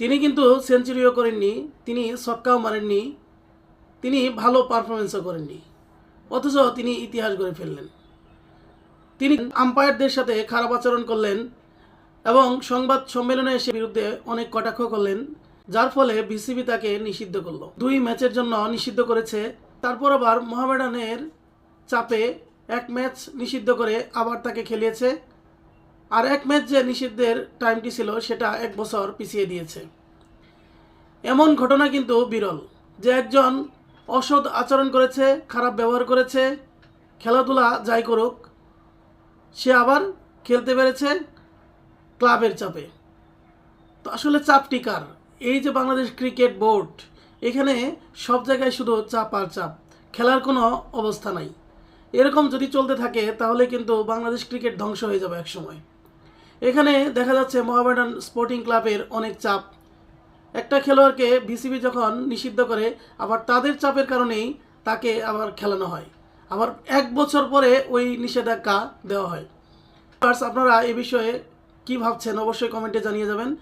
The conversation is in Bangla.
তিনি কিন্তু সেঞ্চুরিও করেননি, তিনি ছক্কাও মারেননি, তিনি ভালো পারফরমেন্সও করেননি, অথচ তিনি ইতিহাস গড়ে ফেললেন। তিনি আম্পায়ারদের সাথে খারাপ আচরণ করলেন এবং সংবাদ সম্মেলনে এসে বিরুদ্ধে অনেক কটাক্ষ করলেন, যার ফলে বিসিবি তাকে নিষিদ্ধ করল। দুই ম্যাচের জন্য নিষিদ্ধ করেছে, তারপর আবার মোহামেডানের চাপে এক ম্যাচ নিষিদ্ধ করে আবার তাকে খেলিয়েছে। আর এক ম্যাচ যে নিষিদ্ধের টাইমটি ছিল, সেটা এক বছর পিছিয়ে দিয়েছে। এমন ঘটনা কিন্তু বিরল, যে একজন অসৎ আচরণ করেছে, খারাপ ব্যবহার করেছে, খেলাধুলা যাই করুক, সে আবার খেলতে পেরেছে ক্লাবের চাপে। তো আসলে চাপটি কার? এই যে বাংলাদেশ ক্রিকেট বোর্ড, এখানে সব জায়গায় শুধু চাপ আর চাপ, খেলার কোনো অবস্থা নাই। এরকম যদি চলতে থাকে, তাহলে কিন্তু বাংলাদেশ ক্রিকেট ধ্বংস হয়ে যাবে একসময়। এখানে দেখা যাচ্ছে মোহামেডান স্পোর্টিং ক্লাবের অনেক চাপ। একটা খেলোয়াড়কে বিসিবি যখন নিষিদ্ধ করে, আবার তাদের চাপের কারণেই তাকে আবার খেলানো হয়। আবার এক বছর পরে ওই নিষেধাজ্ঞা দেওয়া হয়। আপনারা এ বিষয়ে কি ভাবছেন অবশ্যই কমেন্টে জানিয়ে যাবেন।